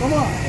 ママ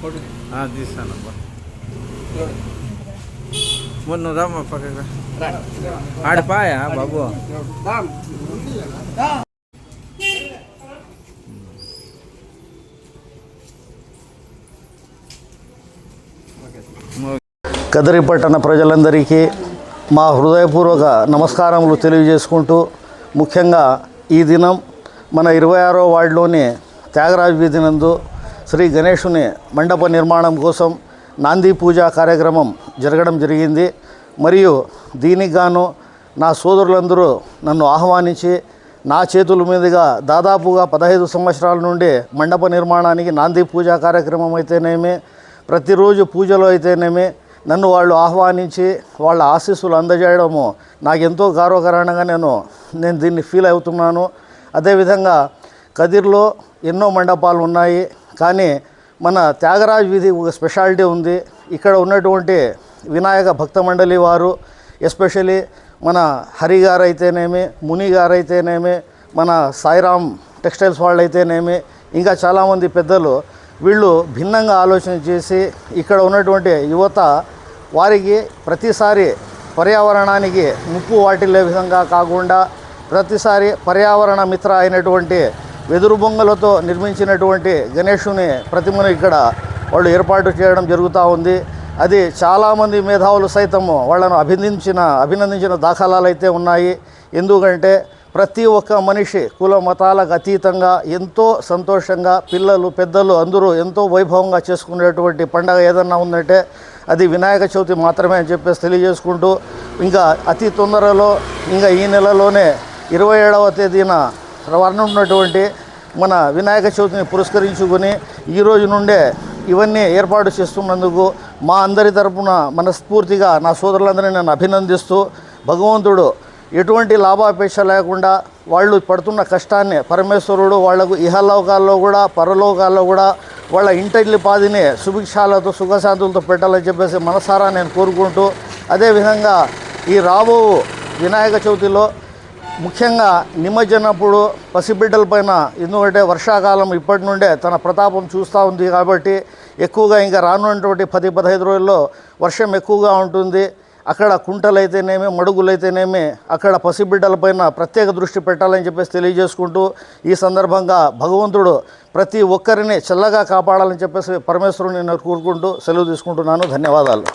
చూడండి మొన్న రామ్మా పక్కగా. రండి. ఆడిపాయా బాబు. కదరి పట్టణ ప్రజలందరికీ మా హృదయపూర్వక నమస్కారములు తెలియజేసుకుంటూ ముఖ్యంగా ఈ దినం మన ఇరవై ఆరో వార్డులోని త్యాగరాజ వీధి నందు శ్రీ గణేషుని మండప నిర్మాణం కోసం నాంది పూజా కార్యక్రమం జరగడం జరిగింది. మరియు దీనికి గాను నా సోదరులందరూ నన్ను ఆహ్వానించి నా చేతుల మీదుగా దాదాపుగా పదహైదు సంవత్సరాల నుండి మండప నిర్మాణానికి నాంది పూజా కార్యక్రమం అయితేనేమి ప్రతిరోజు పూజలు అయితేనేమి నన్ను వాళ్ళు ఆహ్వానించి వాళ్ళ ఆశీస్సులు అందజేయడము నాకు ఎంతో గౌరవకరంగా నేను నేను దీన్ని ఫీల్ అవుతున్నాను. అదేవిధంగా కదిర్లో ఎన్నో మండపాలు ఉన్నాయి. కానీ మన త్యాగరాజ్ వీధి ఒక స్పెషాలిటీ ఉంది. ఇక్కడ ఉన్నటువంటి వినాయక భక్త మండలి వారు ఎస్పెషలీ మన హరి గారు అయితేనేమి ముని గారు అయితేనేమి మన సాయిరామ్ టెక్స్టైల్స్ వాళ్ళు అయితేనేమి ఇంకా చాలామంది పెద్దలు వీళ్ళు భిన్నంగా ఆలోచన చేసి ఇక్కడ ఉన్నటువంటి యువత వారికి ప్రతిసారి పర్యావరణానికి ముప్పు వాటిల్లే విధంగా కాకుండా ప్రతిసారి పర్యావరణ మిత్ర అయినటువంటి వెదురు బొంగలతో నిర్మించినటువంటి గణేషుని ప్రతిమను ఇక్కడ వాళ్ళు ఏర్పాటు చేయడం జరుగుతూ ఉంది. అది చాలామంది మేధావులు సైతము వాళ్ళను అభినందించిన అభినందించిన దాఖలాలు అయితే ఉన్నాయి. ఎందుకంటే ప్రతి ఒక్క మనిషి కుల మతాలకు అతీతంగా ఎంతో సంతోషంగా పిల్లలు పెద్దలు అందరూ ఎంతో వైభవంగా చేసుకునేటువంటి పండగ ఏదన్నా ఉందంటే అది వినాయక చవితి మాత్రమే అని చెప్పేసి తెలియజేసుకుంటూ ఇంకా అతి తొందరలో ఇంకా ఈ నెలలోనే ఇరవై ఏడవ తేదీన ఉన్నటువంటి మన వినాయక చవితిని పురస్కరించుకొని ఈ రోజు నుండే ఇవన్నీ ఏర్పాటు చేస్తున్నందుకు మా అందరి తరపున మనస్ఫూర్తిగా నా సోదరులందరినీ నేను అభినందిస్తూ భగవంతుడు ఎటువంటి లాభాపేక్ష లేకుండా వాళ్ళు పడుతున్న కష్టాన్ని పరమేశ్వరుడు వాళ్ళకు ఇహలోకాల్లో కూడా పరలోకాల్లో కూడా వాళ్ళ ఇంటిల్లి పాదిని సుభిక్షాలతో సుఖశాంతులతో పెట్టాలని చెప్పేసి మనసారా నేను కోరుకుంటూ అదేవిధంగా ఈ రాబో వినాయక చవితిలో ముఖ్యంగా నిమజ్జనప్పుడు పసిబిడ్డల పైన ఎందుకంటే వర్షాకాలం ఇప్పటి నుండే తన ప్రతాపం చూస్తూ ఉంది కాబట్టి ఎక్కువగా ఇంకా రానున్నటువంటి పది పదహైదు రోజుల్లో వర్షం ఎక్కువగా ఉంటుంది. అక్కడ కుంటలైతేనేమి మడుగులైతేనేమి అక్కడ పసిబిడ్డలపైన ప్రత్యేక దృష్టి పెట్టాలని చెప్పేసి తెలియజేసుకుంటూ ఈ సందర్భంగా భగవంతుడు ప్రతి ఒక్కరిని చల్లగా కాపాడాలని చెప్పేసి పరమేశ్వరుని నేను కోరుకుంటూ సెలవు తీసుకుంటున్నాను. ధన్యవాదాలు.